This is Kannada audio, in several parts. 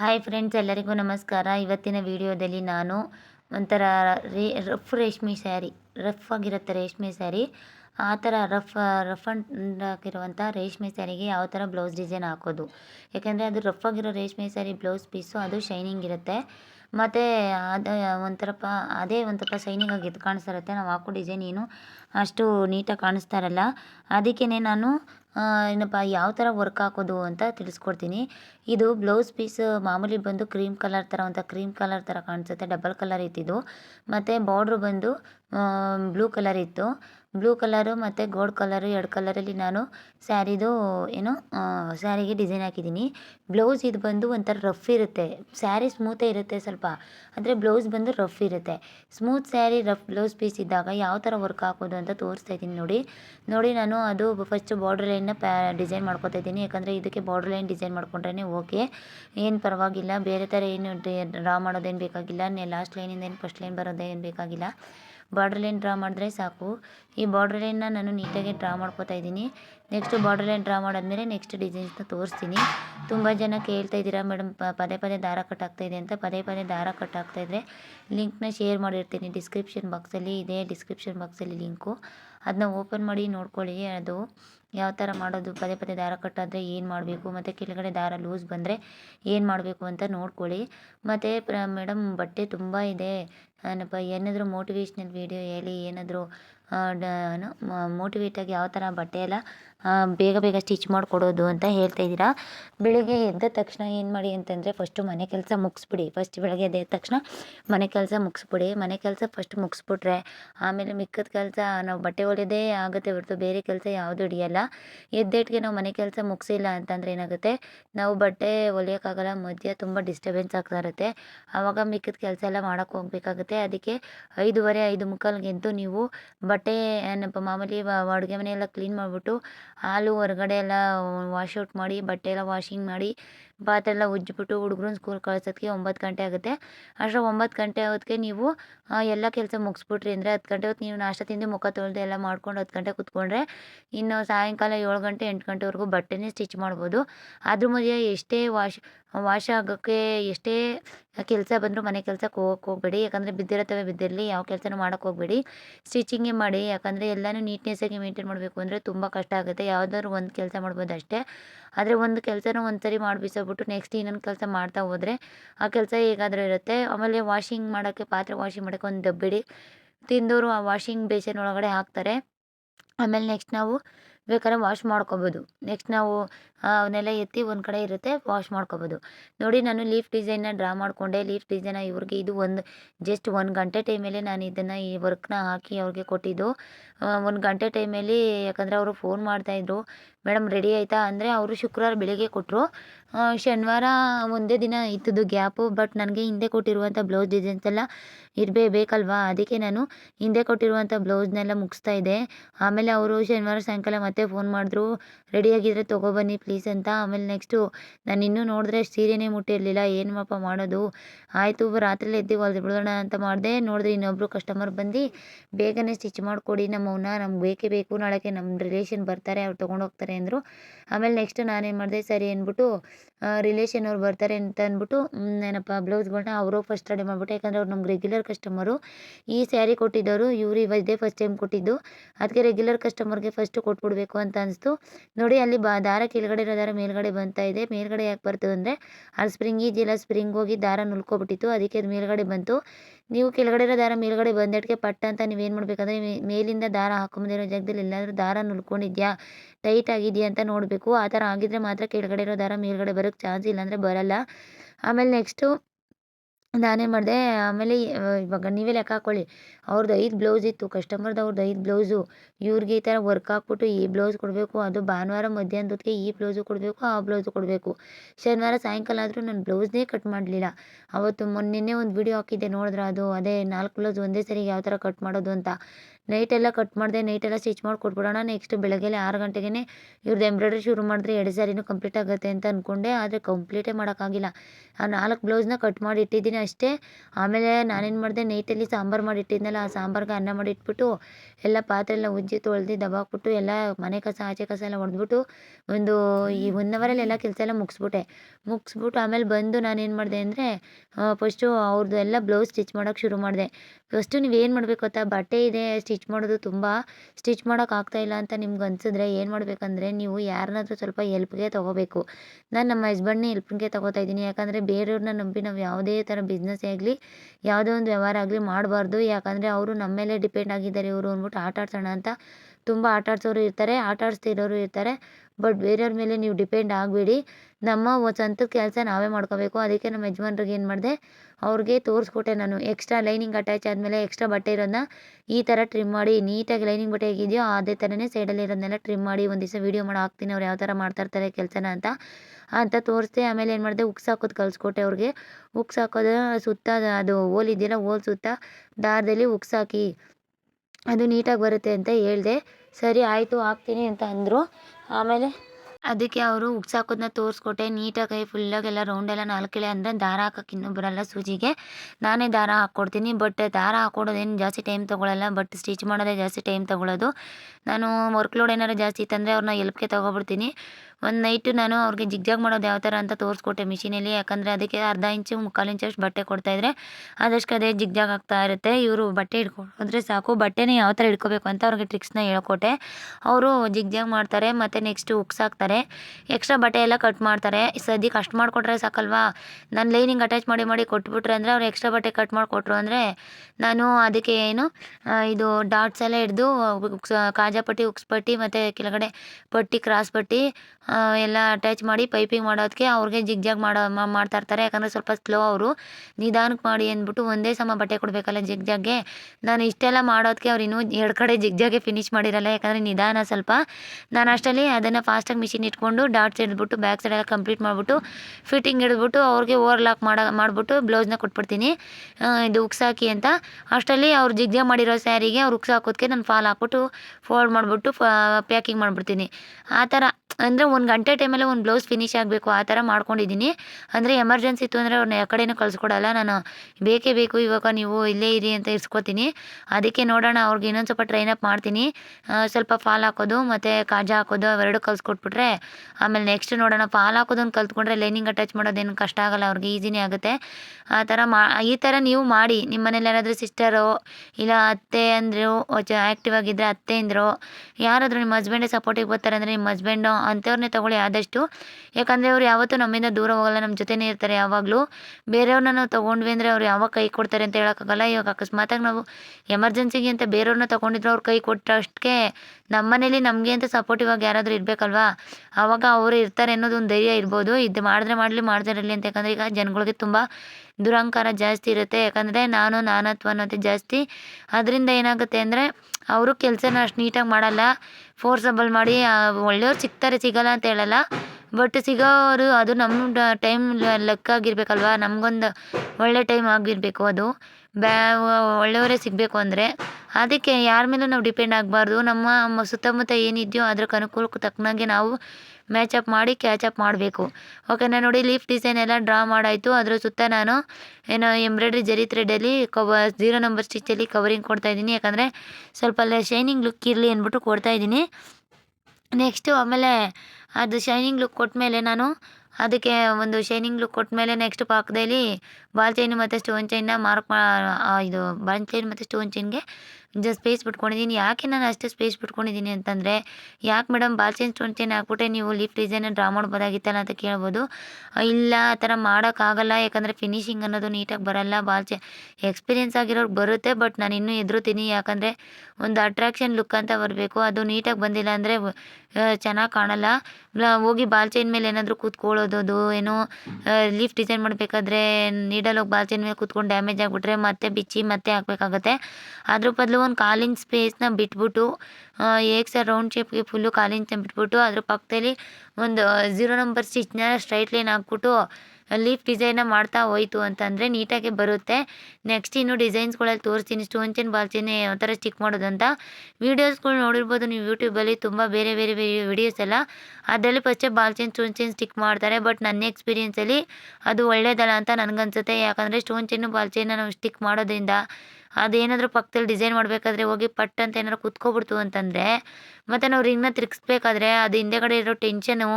ಹಾಯ್ ಫ್ರೆಂಡ್ಸ್ ಎಲ್ಲರಿಗೂ ನಮಸ್ಕಾರ. ಇವತ್ತಿನ ವಿಡಿಯೋದಲ್ಲಿ ನಾನು ಒಂಥರ ರೇ ರಫ್ ರೇಷ್ಮೆ ಸ್ಯಾರಿ ರಫ್ ಆಗಿರುತ್ತೆ ರೇಷ್ಮೆ ಸ್ಯಾರಿ ಆ ಥರ ರಫ್ ರಫ್ ಅಂಡ್ ಆಗಿರುವಂಥ ರೇಷ್ಮೆ ಸ್ಯಾರಿಗೆ ಯಾವ ಥರ ಬ್ಲೌಸ್ ಡಿಸೈನ್ ಹಾಕೋದು. ಯಾಕೆಂದರೆ ಅದು ರಫ್ ಆಗಿರೋ ರೇಷ್ಮೆ ಸ್ಯಾರಿ ಬ್ಲೌಸ್ ಪೀಸು ಅದು ಶೈನಿಂಗ್ ಇರುತ್ತೆ. ಮತ್ತು ಅದು ಒಂಥರಪ್ಪ ಅದೇ ಒಂಥರ ಶೈನಿಂಗ್ ಆಗಿ ಎದ್ದು ಕಾಣಿಸ್ತಿರುತ್ತೆ ನಾವು ಹಾಕೋ ಡಿಸೈನ್ ಏನು ಅಷ್ಟು ನೀಟಾಗಿ ಕಾಣಿಸ್ತಾ ಇರಲ್ಲ. ಅದಕ್ಕೇ ನಾನು ಏನಪ್ಪ, ಯಾವ ಥರ ವರ್ಕ್ ಹಾಕೋದು ಅಂತ ತಿಳಿಸ್ಕೊಡ್ತೀನಿ. ಇದು ಬ್ಲೌಸ್ ಪೀಸ್ ಮಾಮೂಲಿ ಬಂದು ಕ್ರೀಮ್ ಕಲರ್ ಥರ ಒಂಥರ ಕ್ರೀಮ್ ಕಲರ್ ಥರ ಕಾಣಿಸುತ್ತೆ ಡಬಲ್ ಕಲರ್ ಇದ್ದಿದ್ದು ಮತ್ತು ಬಾರ್ಡ್ರು ಬಂದು ಬ್ಲೂ ಕಲರ್ ಇತ್ತು. ಬ್ಲೂ ಕಲರು ಮತ್ತು ಗೋಲ್ಡ್ ಕಲರು ಎರಡು ಕಲರಲ್ಲಿ ನಾನು ಸ್ಯಾರಿದು ಏನು ಸ್ಯಾರಿಗೆ ಡಿಸೈನ್ ಹಾಕಿದ್ದೀನಿ. ಬ್ಲೌಸ್ ಇದು ಬಂದು ಒಂಥರ ರಫ್ ಇರುತ್ತೆ. ಸ್ಯಾರಿ ಸ್ಮೂತೇ ಇರುತ್ತೆ ಸ್ವಲ್ಪ. ಅಂದರೆ ಬ್ಲೌಸ್ ಬಂದು ರಫ್ ಇರುತ್ತೆ. Smooth sari, rough blouse piece ಇದ್ದಾಗ ಯಾವ ಥರ ವರ್ಕ್ ಹಾಕೋದು ಅಂತ ತೋರಿಸ್ತಾ ಇದ್ದೀನಿ ನೋಡಿ. ನೋಡಿ ನಾನು ಅದು ಫಸ್ಟ್ ಬಾರ್ಡ್ರ್ ಲೈನ್ನ ಪ್ಯಾ, ಡಿಸೈನ್ ಮಾಡ್ಕೊತಾ ಇದ್ದೀನಿ. ಯಾಕಂದರೆ ಇದಕ್ಕೆ ಬಾರ್ಡ್ರ್ ಲೈನ್ ಡಿಸೈನ್ ಮಾಡ್ಕೊಂಡ್ರೆ ಓಕೆ ಏನು ಪರವಾಗಿಲ್ಲ. ಬೇರೆ ಥರ ಏನು ಡ್ರಾ ಮಾಡೋದೇನು ಬೇಕಾಗಿಲ್ಲ. ಲಾಸ್ಟ್ ಲೈನಿಂದ ಏನು ಫಸ್ಟ್ ಲೈನ್ ಬರೋದೇನು ಬೇಕಾಗಿಲ್ಲ. ಬಾರ್ಡ್ರ್ ಲೈನ್ ಡ್ರಾ ಮಾಡಿದ್ರೆ ಸಾಕು. ಈ ಬಾರ್ಡ್ರ್ ಲೈನ್ನ ನಾನು ನೀಟಾಗಿ ಡ್ರಾ ಮಾಡ್ಕೋತಾ ಇದ್ದೀನಿ. ನೆಕ್ಸ್ಟ್ ಬಾರ್ಡರ್ ಲೈನ್ ಡ್ರಾ ಮಾಡಾದ್ಮೇಲೆ ನೆಕ್ಸ್ಟ್ ಡಿಸೈನ್ಸ್ನ ತೋರಿಸ್ತೀನಿ. ತುಂಬ ಜನ ಕೇಳ್ತಾ ಇದ್ದೀರಾ, ಮೇಡಮ್ ಪದೇ ಪದೇ ದಾರ ಕಟ್ ಇದೆ ಅಂತ. ಪದೇ ಪದೇ ದಾರ ಕಟ್ ಇದ್ದರೆ ಲಿಂಕ್ನ ಶೇರ್ ಮಾಡಿರ್ತೀನಿ. ಡಿಸ್ಕ್ರಿಪ್ಷನ್ ಬಾಕ್ಸಲ್ಲಿ ಇದೆ ಡಿಸ್ಕ್ರಿಪ್ಷನ್ ಬಾಕ್ಸಲ್ಲಿ ಲಿಂಕು ಅದನ್ನ ಓಪನ್ ಮಾಡಿ ನೋಡ್ಕೊಳ್ಳಿ, ಅದು ಯಾವ ಥರ ಮಾಡೋದು? ಪದೇ ಪದೇ ದಾರ ಕಟ್ಟಾದರೆ ಏನು ಮಾಡಬೇಕು? ಮತ್ತು ಕೆಳಗಡೆ ದಾರ ಲೂಸ್ ಬಂದರೆ ಏನು ಮಾಡಬೇಕು ಅಂತ ನೋಡ್ಕೊಳ್ಳಿ. ಮತ್ತು ಪ್ರ ಮೇಡಮ್ ಬಟ್ಟೆ ತುಂಬ ಇದೆ. ಏನಪ್ಪ, ಏನಾದರೂ ಮೋಟಿವೇಶ್ನಲ್ ವೀಡಿಯೋ ಹೇಳಿ, ಏನಾದರೂ ಏನು ಮೋಟಿವೇಟಾಗಿ ಯಾವ ಥರ ಬಟ್ಟೆ ಎಲ್ಲ ಬೇಗ ಬೇಗ ಸ್ಟಿಚ್ ಮಾಡಿಕೊಡೋದು ಅಂತ ಹೇಳ್ತಾ ಇದ್ದೀರಾ? ಬೆಳಿಗ್ಗೆ ಎದ್ದ ತಕ್ಷಣ ಏನು ಮಾಡಿ ಅಂತಂದರೆ ಫಸ್ಟು ಮನೆ ಕೆಲಸ ಮುಗಿಸ್ಬಿಡಿ. ಫಸ್ಟ್ ಬೆಳಗ್ಗೆ ಎದ್ದ ತಕ್ಷಣ ಮನೆ ಕೆಲಸ ಮುಗಿಸ್ಬಿಡಿ. ಮನೆ ಕೆಲಸ ಫಸ್ಟ್ ಮುಗಿಸ್ಬಿಟ್ರೆ ಆಮೇಲೆ ಮಿಕ್ಕದ ಕೆಲಸ, ನಾವು ಬಟ್ಟೆ ಹೊಲಿಯೋದೇ ಆಗುತ್ತೆ ಹೊರತು ಬೇರೆ ಕೆಲಸ ಯಾವುದು ಹಿಡಿಯಲ್ಲ. ಎದ್ದೇಟ್ಗೆ ನಾವು ಮನೆ ಕೆಲಸ ಮುಗಿಸಿಲ್ಲ ಅಂತಂದರೆ ಏನಾಗುತ್ತೆ, ನಾವು ಬಟ್ಟೆ ಹೊಲಿಯೋಕ್ಕಾಗಲ್ಲ, ಮಧ್ಯ ತುಂಬ ಡಿಸ್ಟರ್ಬೆನ್ಸ್ ಆಗ್ತಾ ಇರುತ್ತೆ. ಆವಾಗ ಮಿಕ್ಕಿದ ಕೆಲಸ ಎಲ್ಲ ಮಾಡೋಕ್ಕೆ ಹೋಗಬೇಕಾಗುತ್ತೆ. ಅದಕ್ಕೆ ಐದುವರೆ, ಐದು ಮುಕ್ಕಾಲ್ಗೆ ಎದ್ದು ನೀವು ಬಟ್ಟೆ ಏನಪ್ಪ ಮಾಮೂಲಿ ಅಡುಗೆ ಮನೆಯೆಲ್ಲ ಕ್ಲೀನ್ ಮಾಡಿಬಿಟ್ಟು ಹಾಲು ಹೊರಗಡೆ ಎಲ್ಲ ವಾಶೌಟ್ ಮಾಡಿ, ಬಟ್ಟೆ ಎಲ್ಲ ವಾಷಿಂಗ್ ಮಾಡಿ ಪಾತ್ರೆ ಎಲ್ಲ ಉಜ್ಜಿಬಿಟ್ಟು ಹುಡುಗರು ಸ್ಕೂಲ್ ಕಳ್ಸೋದಕ್ಕೆ ಒಂಬತ್ತು ಗಂಟೆ ಆಗುತ್ತೆ. ಅಷ್ಟರಲ್ಲಿ ಒಂಬತ್ತು ಗಂಟೆ ಹೊತ್ತಿಗೆ ನೀವು ಎಲ್ಲ ಕೆಲಸ ಮುಗಿಸ್ಬಿಟ್ರಿ ಅಂದರೆ ಹತ್ತು ಗಂಟೆ ಹೊತ್ತು ನೀವು ನಾಷ್ಟ ತಿಂದು ಮುಖ ತೊಳೆದು ಎಲ್ಲ ಮಾಡ್ಕೊಂಡು ಹತ್ತು ಗಂಟೆ ಕೂತ್ಕೊಂಡ್ರೆ, ಇನ್ನು ಸಾಯಂಕಾಲ ಏಳು ಗಂಟೆ ಎಂಟು ಗಂಟೆವರೆಗೂ ಬಟ್ಟೆನೇ ಸ್ಟಿಚ್ ಮಾಡ್ಬೋದು. ಅದ್ರ ಮಧ್ಯೆ ಎಷ್ಟೇ ವಾಶ್ ವಾಶ್ ಆಗೋಕ್ಕೆ ಎಷ್ಟೇ ಕೆಲಸ ಬಂದರೂ ಮನೆ ಕೆಲ್ಸಕ್ಕೆ ಹೋಗೋಕ್ಕೆ ಹೋಗಬೇಡಿ. ಯಾಕಂದರೆ ಬಿದ್ದಿರತ್ತವೆ, ಬಿದ್ದಿರಲಿ. ಯಾವ ಕೆಲಸನೂ ಮಾಡೋಕ್ಕೆ ಹೋಗಬೇಡಿ. ಸ್ಟಿಚಿಂಗೇ ಮಾಡಿ. ಯಾಕಂದರೆ ಎಲ್ಲನೂ ನೀಟ್ನೆಸ್ಸಾಗಿ ಮೇಂಟೈನ್ ಮಾಡಬೇಕು ಅಂದರೆ ತುಂಬ ಕಷ್ಟ ಆಗುತ್ತೆ. ಯಾವುದಾದ್ರು ಒಂದು ಕೆಲಸ ಮಾಡ್ಬೋದು ಅಷ್ಟೇ. ಆದರೆ ಒಂದು ಕೆಲಸನ ಒಂದು ಸರಿ ಮಾಡಿ ಬಿಸೋಬಿಟ್ಟು ನೆಕ್ಸ್ಟ್ ಇನ್ನೊಂದು ಕೆಲಸ ಮಾಡ್ತಾ ಹೋದರೆ ಆ ಕೆಲಸ ಹೇಗಾದರೂ ಇರುತ್ತೆ. ಆಮೇಲೆ ವಾಷಿಂಗ್ ಮಾಡೋಕ್ಕೆ, ಪಾತ್ರೆ ವಾಷಿಂಗ್ ಮಾಡೋಕ್ಕೆ ಒಂದು ದಬ್ಬಿಡಿ. ತಿಂದವರು ಆ ವಾಷಿಂಗ್ ಬೇಸಿನ್ ಒಳಗಡೆ ಹಾಕ್ತಾರೆ. ಆಮೇಲೆ ನೆಕ್ಸ್ಟ್ ನಾವು ಬೇಕಾದ್ರೆ ವಾಶ್ ಮಾಡ್ಕೊಬೋದು. ನೆಕ್ಸ್ಟ್ ನಾವು ಅವನ್ನೆಲ್ಲ ಎತ್ತಿ ಒಂದು ಕಡೆ ಇರುತ್ತೆ ವಾಶ್ ಮಾಡ್ಕೊಬೋದು. ನೋಡಿ ನಾನು ಲೀಫ್ ಡಿಸೈನ್ನ ಡ್ರಾ ಮಾಡಿಕೊಂಡೆ ಲೀಫ್ ಡಿಸೈನ ಇವ್ರಿಗೆ ಇದು ಒಂದು ಜಸ್ಟ್ ಒಂದು ಗಂಟೆ ಟೈಮಲ್ಲಿ ನಾನು ಇದನ್ನು ಈ ವರ್ಕ್ನ ಹಾಕಿ ಅವ್ರಿಗೆ ಕೊಟ್ಟಿದ್ದು. ಒಂದು ಗಂಟೆ ಟೈಮಲ್ಲಿ ಯಾಕಂದರೆ ಅವರು ಫೋನ್ ಮಾಡ್ತಾಯಿದ್ರು ಮೇಡಮ್ ರೆಡಿ ಆಯಿತಾ? ಅಂದರೆ ಅವರು ಶುಕ್ರವಾರ ಬೆಳಿಗ್ಗೆ ಕೊಟ್ಟರು ಶನಿವಾರ ಒಂದೇ ದಿನ ಇತ್ತದು ಗ್ಯಾಪು ಬಟ್ ನನಗೆ ಹಿಂದೆ ಕೊಟ್ಟಿರುವಂಥ ಬ್ಲೌಸ್ ಡಿಸೈನ್ಸ್ ಎಲ್ಲ ಇರಬೇ, ಬೇಕಲ್ವಾ? ಅದಕ್ಕೆ ನಾನು ಹಿಂದೆ ಕೊಟ್ಟಿರುವಂಥ ಬ್ಲೌಸ್ನೆಲ್ಲ ಮುಗಿಸ್ತಾ ಇದ್ದೆ. ಆಮೇಲೆ ಅವರು ಶನಿವಾರ ಸಾಯಂಕಾಲ ಮತ್ತೆ ಫೋನ್ ಮಾಡಿದ್ರು. ರೆಡಿಯಾಗಿದ್ದರೆ ತೊಗೊಬನ್ನಿ ಪ್ಲೀಸ್ ಅಂತ. ಆಮೇಲೆ ನೆಕ್ಸ್ಟು ನಾನು ಇನ್ನೂ ನೋಡಿದ್ರೆ ಸೀರೆನೇ ಮುಟ್ಟಿರಲಿಲ್ಲ. ಏನಪ್ಪ ಮಾಡೋದು? ಆಯಿತು ರಾತ್ರಿಲಿ ಎದ್ದು ಹೊಲ್ದು ಬಿಡೋಣ ಅಂತ ಮಾಡಿದೆ. ನೋಡಿದ್ರೆ ಇನ್ನೊಬ್ಬರು ಕಸ್ಟಮರ್ ಬಂದು ಬೇಗನೆ ಸ್ಟಿಚ್ ಮಾಡಿಕೊಡಿ. ನಮ್ಮವನ್ನ ನಮ್ಗೆ ಬೇಕೇ ಬೇಕು. ನಾಳೆಗೆ ನಮ್ಮ ರಿಲೇಷನ್ ಬರ್ತಾರೆ, ಅವ್ರು ತೊಗೊಂಡು ಹೋಗ್ತಾರೆ ಅಂದರು. ಆಮೇಲೆ ನೆಕ್ಸ್ಟ್ ನಾನೇನು ಮಾಡಿದೆ? ಸರಿ ಅಂದ್ಬಿಟ್ಟು ರಿಲೇಷನ್ ಅವ್ರು ಬರ್ತಾರೆ ಅಂತ ಅಂದ್ಬಿಟ್ಟು ಏನಪ್ಪ ಬ್ಲೌಸ್ಗಳನ್ನ ಅವರು ಫಸ್ಟ್ ರೆಡಿ ಮಾಡಿಬಿಟ್ಟು, ಯಾಕಂದರೆ ಅವ್ರು ನಮ್ಗೆ ರೆಗ್ಯುಲರ್ ಕಸ್ಟಮರು ಈ ಸ್ಯಾರಿ ಕೊಟ್ಟಿದ್ದವರು ಇವರು ಇದೇ ಫಸ್ಟ್ ಟೈಮ್ ಕೊಟ್ಟಿದ್ದು. ಅದಕ್ಕೆ ರೆಗ್ಯುಲರ್ ಕಸ್ಟಮರ್ಗೆ ಫಸ್ಟು ಕೊಟ್ಬಿಡ್ಬೇಕು ಅಂತ ಅನಿಸ್ತು. ನೋಡಿ, ಅಲ್ಲಿ ಬಾ, ದಾರ ಕೆಳಗಡೆ ಇರೋ ದಾರ ಮೇಲ್ಗಡೆ ಬಂತಾ ಇದೆ. ಮೇಲ್ಗಡೆ ಯಾಕೆ ಬರ್ತದೆ ಅಂದರೆ ಅಲ್ಲಿ ಸ್ಪ್ರಿಂಗ್ ಇದೆಯಲ್ಲ ಸ್ಪ್ರಿಂಗ್ ಹೋಗಿ ದಾರ ನುಲ್ಕೊಬಿಟ್ಟಿತ್ತು. ಅದಕ್ಕೆ ಅದು ಮೇಲ್ಗಡೆ ಬಂತು. ನೀವು ಕೆಳಗಡೆ ಇರೋ ದಾರ, ಮೇಲ್ಗಡೆ ಬಂದಟ್ಗೆ ಪಟ್ಟ ಅಂತ ನೀವೇನು ಮಾಡಬೇಕಂದ್ರೆ ಮೇಲಿಂದ ದಾರ ಹಾಕೊಂಬಂದಿರೋ ಜಾಗದಲ್ಲಿ ಎಲ್ಲಾದರೂ ದಾರ ನುಲ್ಕೊಂಡಿದ್ಯಾ? ಟೈಟ್ ಆಗಿದೆಯಾ ಅಂತ ನೋಡಬೇಕು. ಆ ಥರ ಆಗಿದ್ದರೆ ಮಾತ್ರ ಕೆಳಗಡೆ ಇರೋ ದಾರ, ಮೇಲ್ಗಡೆ ಬರೋಕ್ಕೆ ಚಾನ್ಸ್ ಇಲ್ಲಾಂದರೆ ಬರೋಲ್ಲ. ಆಮೇಲೆ ನೆಕ್ಸ್ಟು ನಾನೇನು ಮಾಡಿದೆ, ಆಮೇಲೆ ಇವಾಗ ನೀವೇ ಲೆಕ್ಕ ಹಾಕ್ಕೊಳ್ಳಿ ಅವ್ರದ್ದು ಐದು ಬ್ಲೌಸ್ ಇತ್ತು ಕಸ್ಟಮರ್ದು ಅವ್ರದ್ದು ಐದು ಬ್ಲೌಸು. ಇವ್ರಿಗೆ ಈ ಥರ ವರ್ಕ್ ಹಾಕ್ಬಿಟ್ಟು ಈ ಬ್ಲೌಸ್ ಕೊಡಬೇಕು, ಅದು ಭಾನುವಾರ ಮಧ್ಯಾಹ್ನದೊತ್ತಿಗೆ ಈ ಬ್ಲೌಸು ಕೊಡಬೇಕು, ಆ ಬ್ಲೌಸು ಕೊಡಬೇಕು. ಶನಿವಾರ ಸಾಯಂಕಾಲ ಆದರೂ ನಾನು ಬ್ಲೌಸ್ನೇ ಕಟ್ ಮಾಡಲಿಲ್ಲ. ಅವತ್ತು ಮೊನ್ನೆನೇ ಒಂದು ವಿಡಿಯೋ ಹಾಕಿದ್ದೆ, ನೋಡಿದ್ರೆ ಅದು? ಅದೇ ನಾಲ್ಕು ಬ್ಲೌಸ್ ಒಂದೇ ಸರಿಗೆ ಯಾವ ಥರ ಕಟ್ ಮಾಡೋದು ಅಂತ. ನೈಟೆಲ್ಲ ಕಟ್ ಮಾಡಿದೆ ನೈಟೆಲ್ಲ ಸ್ಟಿಚ್ ಮಾಡಿ ಕೊಟ್ಬಿಡೋಣ. ನೆಕ್ಸ್ಟ್ ಬೆಳಗ್ಗೆಲೆ ಆರು ಗಂಟೆಗೆ ಇವ್ರದ್ದು ಎಂಬ್ರಾಯ್ಡ್ರಿ ಶುರು ಮಾಡಿದ್ರೆ ಎರಡು ಸಾರಿನೂ ಕಂಪ್ಲೀಟ್ ಆಗುತ್ತೆ ಅಂತ ಅಂದ್ಕೊಂಡೆ ಆದರೆ ಕಂಪ್ಲೀಟೇ ಮಾಡೋಕ್ಕಾಗಿಲ್ಲ. ಆ ನಾಲ್ಕು ಬ್ಲೌಸ್ನ ಕಟ್ ಮಾಡಿ ಇಟ್ಟಿದ್ದೀನಿ ಅಷ್ಟೇ. ಆಮೇಲೆ ನಾನೇನು ಮಾಡಿದೆ ನೈಟಲ್ಲಿ ಸಾಂಬಾರು ಮಾಡಿ ಇಟ್ಟಿದ್ನಲ್ಲ, ಆ ಸಾಂಬಾರ್ಗೆ ಅನ್ನ ಮಾಡಿ ಇಟ್ಬಿಟ್ಟು, ಎಲ್ಲ ಪಾತ್ರೆ ಎಲ್ಲ ಉಜ್ಜಿ ತೊಳೆದು ದಬಾಕ್ಬಿಟ್ಟು, ಎಲ್ಲ ಮನೆ ಕಸ, ಆಚೆ ಕಸ ಎಲ್ಲ ಹೊಡೆದ್ಬಿಟ್ಟು ಒಂದು ಈ ಒನ್ ಅವರಲ್ಲಿ ಎಲ್ಲ ಕೆಲಸ ಎಲ್ಲ ಮುಗಿಸ್ಬಿಟ್ಟೆ. ಮುಗಿಸ್ಬಿಟ್ಟು ಆಮೇಲೆ ಬಂದು ನಾನೇನು ಮಾಡಿದೆ ಅಂದರೆ ಫಸ್ಟು ಅವ್ರದ್ದು ಎಲ್ಲ ಬ್ಲೌಸ್ ಸ್ಟಿಚ್ ಮಾಡೋಕೆ ಶುರು ಮಾಡಿದೆ. ಫಸ್ಟು ನೀವು ಏನು ಮಾಡಬೇಕು ಗೊತ್ತಾ? ಬಟ್ಟೆ ಇದೆ ಸ್ಟಿಚ್ ಮಾಡೋದು ತುಂಬ ಸ್ಟಿಚ್ ಮಾಡೋಕೆ ಇಲ್ಲ ಅಂತ ನಿಮ್ಗೆ ಅನ್ಸಿದ್ರೆ ಏನು ಮಾಡಬೇಕಂದ್ರೆ ನೀವು ಯಾರನ್ನಾದ್ರೂ ಸ್ವಲ್ಪ ಎಲ್ಪ್ಗೆ ತೊಗೋಬೇಕು. ನಾನು ನಮ್ಮ ಹಸ್ಬೆಂಡ್ನೇ ಎಲ್ಪ್ಗೆ ತೊಗೋತಾ ಇದ್ದೀನಿ. ಯಾಕಂದರೆ ಬೇರೆಯವ್ರನ್ನ ನಂಬಿ ನಾವು ಯಾವುದೇ ಥರ ಬಿಸ್ನೆಸ್ ಆಗಲಿ, ಯಾವುದೇ ಒಂದು ವ್ಯವಹಾರ ಆಗಲಿ ಮಾಡಬಾರ್ದು. ಯಾಕಂದರೆ ಅವರು ನಮ್ಮ ಮೇಲೆ ಡಿಪೆಂಡ್ ಆಗಿದ್ದಾರೆ ಇವರು ಅಂದ್ಬಿಟ್ಟು ಆಟ ಆಡ್ಸೋಣ ಅಂತ ತುಂಬ ಆಟ ಆಡ್ಸೋರು ಇರ್ತಾರೆ ಆಟ ಇರ್ತಾರೆ. ಬಟ್ ಬೇರೆಯವ್ರ ಮೇಲೆ ನೀವು ಡಿಪೆಂಡ್ ಆಗಬೇಡಿ. ನಮ್ಮ ಸ್ವಂತದ ಕೆಲಸ ನಾವೇ ಮಾಡ್ಕೋಬೇಕು. ಅದಕ್ಕೆ ನಮ್ಮ ಯಜಮಾನ್ರಿಗೆ ಏನು ಮಾಡಿದೆ? ಅವ್ರಿಗೆ ತೋರಿಸ್ಕೊಟ್ಟೆ ನಾನು. ಎಕ್ಸ್ಟ್ರಾ ಲೈನಿಂಗ್ ಅಟ್ಯಾಚ್ ಆದಮೇಲೆ ಎಕ್ಸ್ಟ್ರಾ ಬಟ್ಟೆ ಇರೋದನ್ನ ಈ ಥರ ಟ್ರಿಮ್ ಮಾಡಿ. ನೀಟಾಗಿ ಲೈನಿಂಗ್ ಬಟ್ಟೆ ಹೇಗಿದೆಯೋ ಅದೇ ಥರನೇ ಸೈಡಲ್ಲಿ ಇರೋದನ್ನೆಲ್ಲ ಟ್ರಿಮ್ ಮಾಡಿ ಒಂದು ದಿವಸ ವೀಡಿಯೋ ಮಾಡಿ. ಹಾಕ್ತೀನಿ ಅವ್ರು ಯಾವ ಥರ ಮಾಡ್ತಾ ಇರ್ತಾರೆ ಕೆಲಸನ ಅಂತ. ಅಂತ ತೋರಿಸ್ದೆ. ಆಮೇಲೆ ಏನು ಮಾಡಿದೆ? ಉಕ್ಸ್ ಹಾಕೋದು ಕಲಿಸ್ಕೊಟ್ಟೆ ಅವ್ರಿಗೆ. ಉಕ್ಸ್ ಹಾಕೋದು ಸುತ್ತ ಅದು ಹೋಲ್ ಇದೆಯಲ್ಲ ಹೋಲ್ ಸುತ್ತ ದಾರದಲ್ಲಿ ಉಕ್ಸ್ ಹಾಕಿ. ಅದು ನೀಟಾಗಿ ಬರುತ್ತೆ ಅಂತ ಹೇಳಿದೆ. ಸರಿ, ಆಯಿತು, ಹಾಕ್ತೀನಿ ಅಂತ ಅಂದರು. ಆಮೇಲೆ ಅದಕ್ಕೆ ಅವರು ಉಕ್ಸ್ ಹಾಕೋದನ್ನ ತೋರಿಸ್ಕೊಟ್ಟೆ. ನೀಟಾಗಿ ಫುಲ್ಲಾಗೆಲ್ಲ ರೌಂಡೆಲ್ಲ ನಾಲ್ಕೆಳೆ ಅಂದರೆ ದಾರ ಹಾಕಕ್ಕೆ ಇನ್ನೂ ಬರಲ್ಲ ಸೂಜಿಗೆ. ನಾನೇ ದಾರ ಹಾಕ್ಕೊಡ್ತೀನಿ ಬಟ್ ದಾರ ಹಾಕ್ಕೊಡೋದೇನು ಜಾಸ್ತಿ ಟೈಮ್ ತೊಗೊಳಲ್ಲ ಬಟ್ ಸ್ಟಿಚ್ ಮಾಡೋದೇ ಜಾಸ್ತಿ ಟೈಮ್ ತೊಗೊಳೋದು. ನಾನು ವರ್ಕ್ಲೋಡ್ ಏನಾದ್ರು ಜಾಸ್ತಿ ಇತ್ತಂದರೆ ಅವ್ರನ್ನ ಎಲ್ಪ್ಗೆ ತೊಗೊಬಿಡ್ತೀನಿ. ಒಂದು ನೈಟು ನಾನು ಅವ್ರಿಗೆ ಜಿಗ್ಜಾಗ್ ಮಾಡೋದು ಯಾವ ಥರ ಅಂತ ತೋರಿಸ್ಕೊಟ್ಟೆ ಮಿಷಿನಲ್ಲಿ ಯಾಕಂದರೆ ಅದಕ್ಕೆ ಅರ್ಧ ಇಂಚು ಮುಕ್ಕಾಲು ಇಂಚಷ್ಟು ಬಟ್ಟೆ ಕೊಡ್ತಾಯಿದ್ರೆ ಅದಷ್ಟು ಅದೇ ಜಿಗ್ಜಾಗ್ ಆಗ್ತಾ ಇರುತ್ತೆ. ಇವರು ಬಟ್ಟೆ ಹಿಡ್ಕೊಂಡ್ರೆ ಸಾಕು. ಬಟ್ಟೆನೇ ಯಾವ ಥರ ಹಿಡ್ಕೋಬೇಕು ಅಂತ ಅವ್ರಿಗೆ ಟ್ರಿಕ್ಸ್ನ ಹೇಳ್ಕೊಟ್ಟೆ. ಅವರು ಜಿಗ್ಜಾಗ್ ಮಾಡ್ತಾರೆ, ಮತ್ತು ನೆಕ್ಸ್ಟು ಉಕ್ಸ್ ಹಾಕ್ತಾರೆ ಎಕ್ಸ್ಟ್ರಾ ಬಟ್ಟೆ ಎಲ್ಲ ಕಟ್ ಮಾಡ್ತಾರೆ. ಸದ್ಯಕ್ಕೆ ಅಷ್ಟು ಮಾಡಿಕೊಟ್ರೆ ಸಾಕಲ್ವಾ? ನಾನು ಲೈನಿಂಗ್ ಅಟ್ಯಾಚ್ ಮಾಡಿ ಮಾಡಿ ಕೊಟ್ಬಿಟ್ರೆ ಅಂದರೆ ಅವ್ರು ಎಕ್ಸ್ಟ್ರಾ ಬಟ್ಟೆ ಕಟ್ ಮಾಡಿಕೊಟ್ರು ಅಂದರೆ ನಾನು ಅದಕ್ಕೆ ಏನು ಇದು ಡಾಟ್ಸ್ ಎಲ್ಲ ಹಿಡಿದು ಉಕ್ಸ್, ಕಾಜಾ ಪಟ್ಟಿ, ಉಕ್ಸ್ ಪಟ್ಟಿ, ಮತ್ತು ಕೆಳಗಡೆ ಪಟ್ಟಿ ಕ್ರಾಸ್ ಪಟ್ಟಿ ಎಲ್ಲ ಅಟ್ಯಾಚ್ ಮಾಡಿ ಪೈಪಿಂಗ್ ಮಾಡೋದಕ್ಕೆ ಅವ್ರಿಗೆ ಜಿಗ್ಜಾಗ್ ಮಾಡೋ ಮಾಡ್ತಾ ಇರ್ತಾರೆ. ಯಾಕಂದರೆ ಸ್ವಲ್ಪ ಸ್ಲೋ ಅವರು. ನಿಧಾನಕ್ಕೆ ಮಾಡಿ ಅಂದ್ಬಿಟ್ಟು ಒಂದೇ ಸಮ ಬಟ್ಟೆ ಕೊಡಬೇಕಲ್ಲ ಜಿಗ್ಜಾಗ್ಗೆ. ನಾನು ಇಷ್ಟೆಲ್ಲ ಮಾಡೋದಕ್ಕೆ ಅವ್ರು ಇನ್ನೂ ಎರಡು ಕಡೆ ಜಿಗ್ಜಾಗೆ ಫಿನಿಶ್ ಮಾಡಿರಲ್ಲ. ಯಾಕಂದರೆ ನಿಧಾನ ಸ್ವಲ್ಪ. ನಾನು ಅಷ್ಟರಲ್ಲಿ ಅದನ್ನು ಫಾಸ್ಟಾಗಿ ಮಿಷಿನ್ ಇಟ್ಕೊಂಡು ಡಾಟ್ಸ್ ಹಿಡಿದ್ಬಿಟ್ಟು ಬ್ಯಾಕ್ ಸೈಡೆಲ್ಲ ಕಂಪ್ಲೀಟ್ ಮಾಡಿಬಿಟ್ಟು ಫಿಟ್ಟಿಂಗ್ ಹಿಡಿದ್ಬಿಟ್ಟು ಅವ್ರಿಗೆ ಓವರ್ಲಾಕ್ ಮಾಡೋ, ಮಾಡಿಬಿಟ್ಟು ಬ್ಲೌಸ್ನ ಕೊಟ್ಬಿಡ್ತೀನಿ. ಇದು ಉಕ್ಸಾಕಿ ಅಂತ. ಅಷ್ಟರಲ್ಲಿ ಅವ್ರು ಜಿಗ್ಜಾಗ್ ಮಾಡಿರೋ ಸ್ಯಾರಿಗೆ ಅವ್ರು ಉಕ್ಸ್ ನಾನು ಫಾಲ್ ಹಾಕ್ಬಿಟ್ಟು ಫೋಲ್ಡ್ ಮಾಡಿಬಿಟ್ಟು ಪ್ಯಾಕಿಂಗ್ ಮಾಡಿಬಿಡ್ತೀನಿ. ಆ ಥರ. ಅಂದರೆ ಒಂದು ಗಂಟೆ ಟೈಮಲ್ಲೇ ಒಂದು ಬ್ಲೌಸ್ ಫಿನಿಶ್ ಆಗಬೇಕು, ಆ ಥರ ಮಾಡ್ಕೊಂಡಿದ್ದೀನಿ. ಅಂದರೆ ಎಮರ್ಜೆನ್ಸಿ ಇತ್ತು ಅಂದರೆ ಅವ್ರನ್ನ ಯಾವ ಕಡೆಯೂ ಕಳಿಸ್ಕೊಡಲ್ಲ. ನಾನು ಬೇಕೇ ಬೇಕು, ಇವಾಗ ನೀವು ಇಲ್ಲೇ ಇರಿ ಅಂತ ಇರ್ಸ್ಕೊತೀನಿ. ಅದಕ್ಕೆ ನೋಡೋಣ, ಅವ್ರಿಗೆ ಇನ್ನೊಂದು ಸ್ವಲ್ಪ ಟ್ರೈನ್ ಅಪ್ ಮಾಡ್ತೀನಿ. ಸ್ವಲ್ಪ ಫಾಲ್ ಹಾಕೋದು, ಮತ್ತು ಕಾಜಾ ಹಾಕೋದು, ಅವೆರಡು ಕಲಿಸ್ಕೊಟ್ಬಿಟ್ರೆ ಆಮೇಲೆ ನೆಕ್ಸ್ಟ್ ನೋಡೋಣ ಫಾಲ್ ಹಾಕೋದನ್ನು ಕಲ್ತ್ಕೊಂಡ್ರೆ ಲೈನಿಂಗ್ ಅಟ್ಯಾಚ್ ಮಾಡೋದೇನು ಕಷ್ಟ ಆಗಲ್ಲ, ಅವ್ರಿಗೆ ಈಸಿನೇ ಆಗುತ್ತೆ. ಆ ಥರ ಮಾ, ಈ ಥರ ನೀವು ಮಾಡಿ. ನಿಮ್ಮ ಮನೇಲಿ ಯಾರಾದರೂ ಸಿಸ್ಟರು ಇಲ್ಲ ಅತ್ತೆ ಅಂದರು ಆ್ಯಕ್ಟಿವ್ ಆಗಿದ್ದರೆ ಅತ್ತೆ ಅಂದರು ಯಾರಾದರೂ ನಿಮ್ಮ ಹಸ್ಬೆಂಡೇ ಸಪೋರ್ಟಿಗೆ ಬರ್ತಾರೆ ಅಂದರೆ ನಿಮ್ಮ ಹಸ್ಬೆಂಡು ಅಂಥವ್ರನ್ನೇ ತೊಗೊಳ್ಳಿ ಆದಷ್ಟು. ಯಾಕಂದರೆ ಅವ್ರು ಯಾವತ್ತೂ ನಮ್ಮಿಂದ ದೂರ ಹೋಗಲ್ಲ ನಮ್ಮ ಜೊತೆನೇ ಇರ್ತಾರೆ ಯಾವಾಗಲೂ. ಬೇರೆಯವ್ರನ್ನ ನಾವು ತೊಗೊಂಡ್ವಿ ಅಂದರೆ ಅವ್ರು ಯಾವಾಗ ಕೈ ಕೊಡ್ತಾರೆ ಅಂತ ಹೇಳೋಕ್ಕಾಗಲ್ಲ. ಇವಾಗ ಅಕಸ್ಮಾತಾಗಿ ನಾವು ಎಮರ್ಜೆನ್ಸಿಗೆ ಅಂತ ಬೇರೆಯವ್ರನ್ನ ತೊಗೊಂಡಿದ್ರು ಅವ್ರು ಕೈ ಕೊಟ್ಟಷ್ಟಕ್ಕೆ ನಮ್ಮ ಮನೇಲಿ ನಮಗೆ ಅಂತ ಸಪೋರ್ಟಿವ್ ಆಗಿ ಯಾರಾದರೂ ಇರಬೇಕಲ್ವಾ? ಆವಾಗ ಅವರು ಇರ್ತಾರೆ ಅನ್ನೋದು ಒಂದು ಧೈರ್ಯ ಇರ್ಬೋದು. ಇದು ಮಾಡಿದ್ರೆ ಮಾಡಲಿ, ಮಾಡದೇ ಇರಲಿ ಅಂತ. ಯಾಕಂದರೆ ಈಗ ಜನಗಳಿಗೆ ತುಂಬ ದುರಹಂಕಾರ ಜಾಸ್ತಿ ಇರುತ್ತೆ. ಯಾಕಂದರೆ ನಾನು, ನಾನತ್ವ ಅನ್ನೋದು ಜಾಸ್ತಿ. ಅದರಿಂದ ಏನಾಗುತ್ತೆ ಅಂದರೆ ಅವರು ಕೆಲಸನ ಅಷ್ಟು ನೀಟಾಗಿ ಮಾಡಲ್ಲ. ಫೋರ್ಸಬಲ್ ಮಾಡಿ ಒಳ್ಳೆಯವ್ರು ಸಿಗ್ತಾರೆ, ಸಿಗಲ್ಲ ಅಂತ ಹೇಳಲ್ಲ. ಬಟ್ ಸಿಗೋರು ಅದು ನಮ್ಮ ಟೈಮ್ ಲೆಕ್ಕ ಆಗಿರ್ಬೇಕಲ್ವಾ? ನಮಗೊಂದು ಒಳ್ಳೆ ಟೈಮ್ ಆಗಿರಬೇಕು ಅದು. ಬ್ಯಾ ಒಳ್ಳೆಯವರೇ ಸಿಗಬೇಕು ಅಂದರೆ. ಅದಕ್ಕೆ ಯಾರ ಮೇಲೂ ನಾವು ಡಿಪೆಂಡ್ ಆಗಬಾರ್ದು. ನಮ್ಮ ಸುತ್ತಮುತ್ತ ಏನಿದೆಯೋ ಅದಕ್ಕೆ ಅನುಕೂಲಕ್ಕೆ ತಕ್ಕನಾಗೆ ನಾವು ಮ್ಯಾಚಪ್ ಮಾಡಿ ಕ್ಯಾಚಪ್ ಮಾಡಬೇಕು. ಓಕೆನಾ ನೋಡಿ ಲೀಫ್ ಡಿಸೈನ್ ಎಲ್ಲ ಡ್ರಾ ಮಾಡಾಯಿತು. ಅದರ ಸುತ್ತ ನಾನು ಏನೋ ಎಂಬ್ರಾಯ್ಡ್ರಿ ಜರಿ ಥ್ರೆಡಲ್ಲಿ ಕವ ಜೀರೋ ನಂಬರ್ ಸ್ಟಿಚ್ಚಲ್ಲಿ ಕವರಿಂಗ್ ಕೊಡ್ತಾ ಇದ್ದೀನಿ. ಯಾಕಂದರೆ ಸ್ವಲ್ಪ ಅಲ್ಲೇ ಶೈನಿಂಗ್ ಲುಕ್ ಇರಲಿ ಅಂದ್ಬಿಟ್ಟು ಕೊಡ್ತಾಯಿದ್ದೀನಿ ನೆಕ್ಸ್ಟು ಆಮೇಲೆ ಅದು ಶೈನಿಂಗ್ ಲುಕ್ ಕೊಟ್ಟಮೇಲೆ ನಾನು ಅದಕ್ಕೆ ಒಂದು ಶೈನಿಂಗ್ ಲುಕ್ ಕೊಟ್ಟಮೇಲೆ ನೆಕ್ಸ್ಟ್ ಪಕ್ಕದಲ್ಲಿ ಬಾಲ್ ಚೈನು ಮತ್ತು ಸ್ಟೋನ್ ಚೈನ್ನ ಮಾರ್ಕ್ ಮಾ ಇದು ಬಾಲ್ ಚೈನ್ ಮತ್ತು ಸ್ಟೋನ್ ಚೈನ್ಗೆ ಜಸ್ಟ್ ಸ್ಪೇಸ್ ಬಿಟ್ಕೊಂಡಿದ್ದೀನಿ ಯಾಕೆ ನಾನು ಅಷ್ಟೇ ಸ್ಪೇಸ್ ಬಿಟ್ಕೊಂಡಿದ್ದೀನಿ ಅಂತಂದರೆ, ಯಾಕೆ madam ball chain stone chain ಹಾಕ್ಬಿಟ್ಟೆ ನೀವು ಲಿಫ್ಟ್ ಡಿಸೈನ್ ಡ್ರಾ ಮಾಡ್ಬೋದಾಗಿತ್ತಲ್ಲ ಅಂತ ಕೇಳ್ಬೋದು. ಇಲ್ಲ, ಆ ಥರ ಮಾಡೋಕ್ಕಾಗಲ್ಲ, ಯಾಕಂದರೆ ಫಿನಿಶಿಂಗ್ ಅನ್ನೋದು ನೀಟಾಗಿ ಬರಲ್ಲ. ಬಾಲ್ ಚೈನ್ ಎಕ್ಸ್ಪೀರಿಯೆನ್ಸ್ ಆಗಿರೋರು ಬರುತ್ತೆ ಬಟ್ ನಾನು ಇನ್ನೂ ಎದುರುತ್ತೀನಿ. ಯಾಕಂದರೆ ಒಂದು ಅಟ್ರಾಕ್ಷನ್ ಲುಕ್ ಅಂತ ಬರಬೇಕು. ಅದು ನೀಟಾಗಿ ಬಂದಿಲ್ಲ ಅಂದರೆ ಚೆನ್ನಾಗಿ ಕಾಣಲ್ಲ. ಹೋಗಿ ಬಾಲ್ ಚೈನ್ ಮೇಲೆ ಏನಾದರೂ ಕೂತ್ಕೊಳ್ಳೋದು ಏನೋ ಲಿಫ್ಟ್ ಡಿಸೈನ್ ಮಾಡಬೇಕಾದ್ರೆ ನೀಡಲ್ ಹೋಗಿ ಬಾಲ್ಸಿನ ಮೇಲೆ ಕೂತ್ಕೊಂಡು ಡ್ಯಾಮೇಜ್ ಆಗಿಬಿಟ್ರೆ ಮತ್ತೆ ಬಿಚ್ಚಿ ಮತ್ತೆ ಹಾಕಬೇಕಾಗತ್ತೆ. ಅದ್ರ ಬದಲು ಒಂದು ಕಾಲಿನ ಸ್ಪೇಸ್ನ ಬಿಟ್ಬಿಟ್ಟು ಸರ್ ರೌಂಡ್ ಶೇಪ್ಗೆ ಫುಲ್ಲು ಕಾಲಿನ ಬಿಟ್ಬಿಟ್ಟು, ಅದ್ರ ಪಕ್ಕದಲ್ಲಿ ಒಂದು ಝೀರೋ ನಂಬರ್ ಸ್ಟಿಚ್ನ ಸ್ಟ್ರೈಟ್ ಲೈನ್ ಹಾಕ್ಬಿಟ್ಟು ಲೀಫ್ ಡಿಸೈನ್ ಮಾಡ್ತಾ ಹೋಯ್ತು ಅಂತಂದರೆ ನೀಟಾಗಿ ಬರುತ್ತೆ. ನೆಕ್ಸ್ಟ್ ಇನ್ನು ಡಿಸೈನ್ಸ್ಗಳಲ್ಲಿ ತೋರಿಸ್ತೀನಿ. ಸ್ಟೋನ್ ಚೈನ್ ಬಾಲ್ ಚೈನ್ ಯಾವ ಥರ ಸ್ಟಿಕ್ ಮಾಡೋದಂತ ವೀಡಿಯೋಸ್ಗಳು ನೋಡಿರ್ಬೋದು ನೀವು ಯೂಟ್ಯೂಬಲ್ಲಿ ತುಂಬ ಬೇರೆ ಬೇರೆ ವಿಡಿಯೋಸ್ ಎಲ್ಲ. ಅದರಲ್ಲಿ ಫಸ್ಟೇ ball chain stone chain stick ಮಾಡ್ತಾರೆ. ಬಟ್ ನನ್ನ ಎಕ್ಸ್ಪೀರಿಯೆನ್ಸಲ್ಲಿ ಅದು ಒಳ್ಳೇದಲ್ಲ ಅಂತ ನನಗನ್ಸುತ್ತೆ. ಯಾಕಂದರೆ ಸ್ಟೋನ್ ಚೈನು ಬಾಲ್ ಚೈನ್ನ ನಾವು ಸ್ಟಿಕ್ ಮಾಡೋದ್ರಿಂದ ಅದೇನಾದರೂ ಪಕ್ಕದಲ್ಲಿ ಡಿಸೈನ್ ಮಾಡಬೇಕಾದ್ರೆ ಹೋಗಿ ಪಟ್ ಅಂತ ಏನಾದ್ರು ಕುತ್ಕೊಬಿಡ್ತು ಅಂತಂದರೆ, ಮತ್ತು ನಾವು ರಿಂಗ್ನ ತಿರುಗಿಸ್ಬೇಕಾದ್ರೆ ಅದು ಹಿಂದೆಗಡೆ ಇರೋ ಟೆನ್ಷನು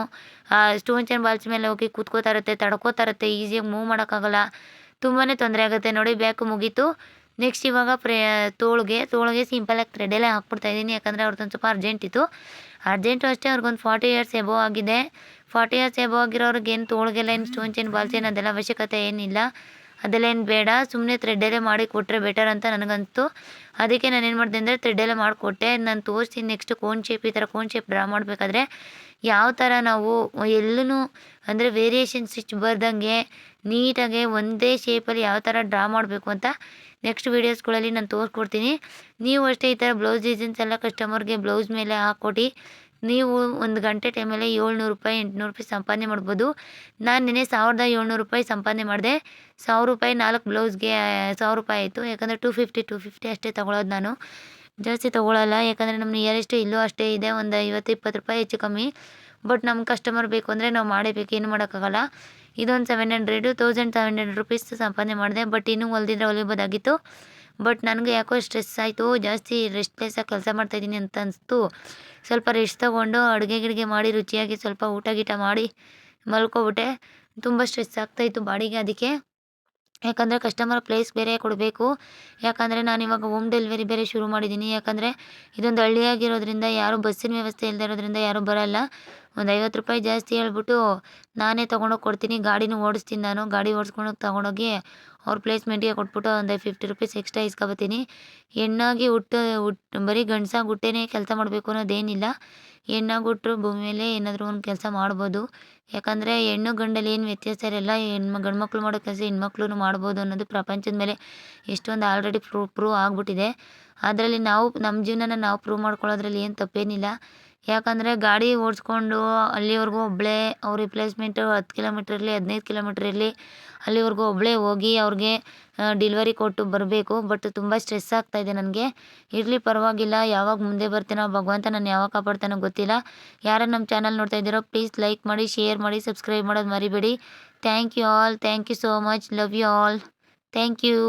ಸ್ಟೋನ್ ಚೈನ್ ಬಾಲ್ಸ್ ಮೇಲೆ ಹೋಗಿ ಕೂತ್ಕೋತಾ ಇರುತ್ತೆ, ತಡ್ಕೋತಾ ಇರುತ್ತೆ ಈಸಿಯಾಗಿ ಮೂವ್ ಮಾಡೋಕ್ಕಾಗಲ್ಲ. ತುಂಬಾ ತೊಂದರೆ ಆಗುತ್ತೆ. ನೋಡಿ ಬ್ಯಾಕು ಮುಗೀತು. ನೆಕ್ಸ್ಟ್ ಇವಾಗ ಪ್ರೇ, ತೋಳಿಗೆ ತೋಳಿಗೆ ಸಿಂಪಲಾಗಿ ಥ್ರೆಡ್ಡೆಲ್ಲ ಹಾಕ್ಬಿಡ್ತಾ ಇದ್ದೀನಿ. ಯಾಕಂದರೆ ಅವ್ರದ್ದೊಂದು ಸ್ವಲ್ಪ ಅರ್ಜೆಂಟ್ ಇತ್ತು. ಅರ್ಜೆಂಟು ಅಷ್ಟೇ ಅವ್ರಿಗೊಂದು ಫಾರ್ಟಿ ಇಯರ್ಸ್ ಎಬೋ ಆಗಿದೆ. ಫಾರ್ಟಿ ಇಯರ್ಸ್ ಎಬೋ ಆಗಿರೋರಿಗೆ ಏನು ತೋಳಿಗೆಲ್ಲ, ಏನು ಸ್ಟೋನ್ ಚೈನ್ ಬಾಲ್ ಚೈನ್ ಅದೆಲ್ಲ ಅವಶ್ಯಕತೆ ಏನಿಲ್ಲ. ಅದೆಲ್ಲ ಏನು ಬೇಡ ಸುಮ್ಮನೆ ಥ್ರೆಡ್ಡಲ್ಲೇ ಮಾಡಿ ಕೊಟ್ಟರೆ ಬೆಟರ್ ಅಂತ ನನಗಂತು. ಅದಕ್ಕೆ ನಾನು ಏನು ಮಾಡಿದೆ ಅಂದರೆ ಥ್ರೆಡ್ಡಲ್ಲೇ ಮಾಡಿಕೊಟ್ಟೆ ನಾನು ತೋರಿಸ್ತೀನಿ ನೆಕ್ಸ್ಟ್ ಕೋನ್ ಶೇಪ್ ಈ ಥರ ಕೋನ್ ಶೇಪ್ ಡ್ರಾ ಮಾಡಬೇಕಾದ್ರೆ. ಯಾವ ಥರ ನಾವು ಎಲ್ಲೂ ಅಂದರೆ ವೇರಿಯೇಷನ್ ಸ್ಟಿಚ್ ಬರ್ದಂಗೆ ನೀಟಾಗಿ ಒಂದೇ ಶೇಪಲ್ಲಿ ಯಾವ ಥರ ಡ್ರಾ ಮಾಡಬೇಕು ಅಂತ ನೆಕ್ಸ್ಟ್ ವೀಡಿಯೋಸ್ಗಳಲ್ಲಿ ನಾನು ತೋರಿಸ್ಕೊಡ್ತೀನಿ. ನೀವು ಅಷ್ಟೇ ಈ ಥರ ಬ್ಲೌಸ್ ಡಿಸೈನ್ಸ್ ಎಲ್ಲ ಕಸ್ಟಮರ್ಗೆ ಬ್ಲೌಸ್ ಮೇಲೆ ಹಾಕ್ಕೊಟ್ಟು ನೀವು ಒಂದು ಗಂಟೆ ಟೈಮಲ್ಲಿ ಏಳ್ನೂರು ರೂಪಾಯಿ, ಎಂಟುನೂರು ರೂಪಾಯಿ ಸಂಪಾದನೆ ಮಾಡ್ಬೋದು. ನಾನು ನಿನ್ನೆ ಸಾವಿರದ ಏಳ್ನೂರು ರೂಪಾಯಿ ಸಂಪಾದನೆ ಮಾಡಿದೆ. ಸಾವಿರ ರೂಪಾಯಿ ನಾಲ್ಕು ಬ್ಲೌಸ್ಗೆ ಸಾವಿರ ರೂಪಾಯಿ ಆಯಿತು. ಯಾಕಂದರೆ ಟು ಫಿಫ್ಟಿ ಟು ಫಿಫ್ಟಿ ಅಷ್ಟೇ ತೊಗೊಳೋದು ನಾನು. ಜಾಸ್ತಿ ತೊಗೊಳಲ್ಲ. ಯಾಕಂದರೆ ನಮ್ಮ ನಿಯರೆಸ್ಟ್ ಇಲ್ಲೂ ಅಷ್ಟೇ ಇದೆ. ಒಂದು ಐವತ್ತು, ಇಪ್ಪತ್ತು ರೂಪಾಯಿ ಹೆಚ್ಚು ಕಮ್ಮಿ. ಬಟ್ ನಮ್ಮ ಕಸ್ಟಮರ್ ಬೇಕು ಅಂದರೆ ನಾವು ಮಾಡಬೇಕು. ಏನು ಮಾಡೋಕ್ಕಾಗಲ್ಲ. ಇದೊಂದು seven hundred thousand seven hundred rupees ಸಂಪಾದನೆ ಮಾಡಿದೆ. ಬಟ್ ಇನ್ನೂ ಹೊಲ್ದಿದ್ರೆ ಹೊಲಿಬೋದಾಗಿತ್ತು ಬಟ್ ನನಗೆ ಯಾಕೋ ಸ್ಟ್ರೆಸ್ ಆಯಿತು, ಜಾಸ್ತಿ ರೆಸ್ಟ್ಲೆಸ್ಸಾಗಿ ಕೆಲಸ ಮಾಡ್ತಾಯಿದ್ದೀನಿ ಅಂತ ಅನಿಸ್ತು. ಸ್ವಲ್ಪ ರೆಸ್ಟ್ ತೊಗೊಂಡು ಅಡುಗೆ ಗಿಡಿಗೆ ಮಾಡಿ, ರುಚಿಯಾಗಿ ಸ್ವಲ್ಪ ಊಟ ಗೀಟ ಮಾಡಿ ಮಲ್ಕೊಬಿಟ್ಟೆ. ತುಂಬ ಸ್ಟ್ರೆಸ್ ಆಗ್ತಾಯಿತ್ತು ಬಾಡಿಗೆ ಅದಕ್ಕೆ. ಯಾಕಂದರೆ ಕಸ್ಟಮರ್ ಪ್ಲೇಸ್ ಬೇರೆ ಕೊಡಬೇಕು. ಯಾಕಂದರೆ ನಾನು ಇವಾಗ ಹೋಮ್ ಡೆಲಿವರಿ ಬೇರೆ ಶುರು ಮಾಡಿದ್ದೀನಿ. ಯಾಕಂದರೆ ಇದೊಂದು ಹಳ್ಳಿಯಾಗಿರೋದ್ರಿಂದ ಯಾರೂ ಬಸ್ಸಿನ ವ್ಯವಸ್ಥೆ ಇಲ್ಲದೆ ಇರೋದ್ರಿಂದ ಯಾರೂ ಬರೋಲ್ಲ. ಒಂದು ಐವತ್ತು ರೂಪಾಯಿ ಜಾಸ್ತಿ ಹೇಳ್ಬಿಟ್ಟು ನಾನೇ ತೊಗೊಂಡೋಗಿ ಕೊಡ್ತೀನಿ, ಗಾಡಿನೂ ಓಡಿಸ್ತೀನಿ ನಾನು. ಗಾಡಿ ಓಡಿಸ್ಕೊಂಡೋಗಿ ತೊಗೊಂಡೋಗಿ ಅವ್ರ ಪ್ಲೇಸ್ಮೆಂಟಿಗೆ ಕೊಟ್ಬಿಟ್ಟು ಒಂದು ಫಿಫ್ಟಿ ರುಪೀಸ್ ಎಕ್ಸ್ಟ್ರಾ ಇಸ್ಕೊಬತ್ತೀನಿ. ಹೆಣ್ಣಾಗಿ ಹುಟ್ಟು ಹುಟ್ಟು ಬರೀ ಗಂಡ್ಸಾಗಿ ಹುಟ್ಟೇನೆ ಕೆಲಸ ಮಾಡಬೇಕು ಅನ್ನೋದೇನಿಲ್ಲ ಹೆಣ್ಣಾಗಿ ಹುಟ್ಟರು ಭೂಮಿ ಮೇಲೆ ಏನಾದರೂ ಒಂದು ಕೆಲಸ ಮಾಡ್ಬೋದು. ಯಾಕಂದರೆ ಹೆಣ್ಣು ಗಂಡಲ್ಲಿ ಏನು ವ್ಯತ್ಯಾಸ ಇರಲ್ಲ ಹೆಣ್ಮ ಗಂಡು ಮಕ್ಕಳು ಮಾಡೋ ಕೆಲಸ ಹೆಣ್ಮಕ್ಳು ಮಾಡ್ಬೋದು ಅನ್ನೋದು ಪ್ರಪಂಚದ ಮೇಲೆ ಎಷ್ಟೊಂದು ಆಲ್ರೆಡಿ ಪ್ರೂವ್ ಪ್ರೂವ್ ಆಗಿಬಿಟ್ಟಿದೆ. ಅದರಲ್ಲಿ ನಾವು ನಮ್ಮ ಜೀವನನ ನಾವು ಪ್ರೂವ್ ಮಾಡ್ಕೊಳ್ಳೋದ್ರಲ್ಲಿ ಏನು ತಪ್ಪೇನಿಲ್ಲ. ಯಾಕಂದರೆ ಗಾಡಿ ಓಡಿಸ್ಕೊಂಡು ಅಲ್ಲಿವರೆಗೂ ಒಬ್ಬಳೇ ಅವ್ರ ರಿಪ್ಲೇಸ್ಮೆಂಟು ಹತ್ತು ಕಿಲೋಮೀಟ್ರ್ ಇರಲಿ, ಹದಿನೈದು ಕಿಲೋಮೀಟ್ರ್ ಇರಲಿ, ಅಲ್ಲಿವರೆಗೂ ಒಬ್ಬಳೇ ಹೋಗಿ ಅವ್ರಿಗೆ ಡಿಲ್ವರಿ ಕೊಟ್ಟು ಬರಬೇಕು. ಬಟ್ ತುಂಬ ಸ್ಟ್ರೆಸ್ ಆಗ್ತಾಯಿದೆ ನನಗೆ. ಇರಲಿ ಪರವಾಗಿಲ್ಲ, ಯಾವಾಗ ಮುಂದೆ ಬರ್ತೀನೋ, ಭಗವಂತ ನಾನು ಯಾವಾಗ ಕಾಪಾಡ್ತಾನೋ ಗೊತ್ತಿಲ್ಲ. ಯಾರು ನಮ್ಮ ಚಾನಲ್ ನೋಡ್ತಾ ಇದ್ದೀರೋ ಪ್ಲೀಸ್ ಲೈಕ್ ಮಾಡಿ ಶೇರ್ ಮಾಡಿ ಸಬ್ಸ್ಕ್ರೈಬ್ ಮಾಡೋದು ಮರಿಬೇಡಿ. Thank you all thank you so much love you all thank you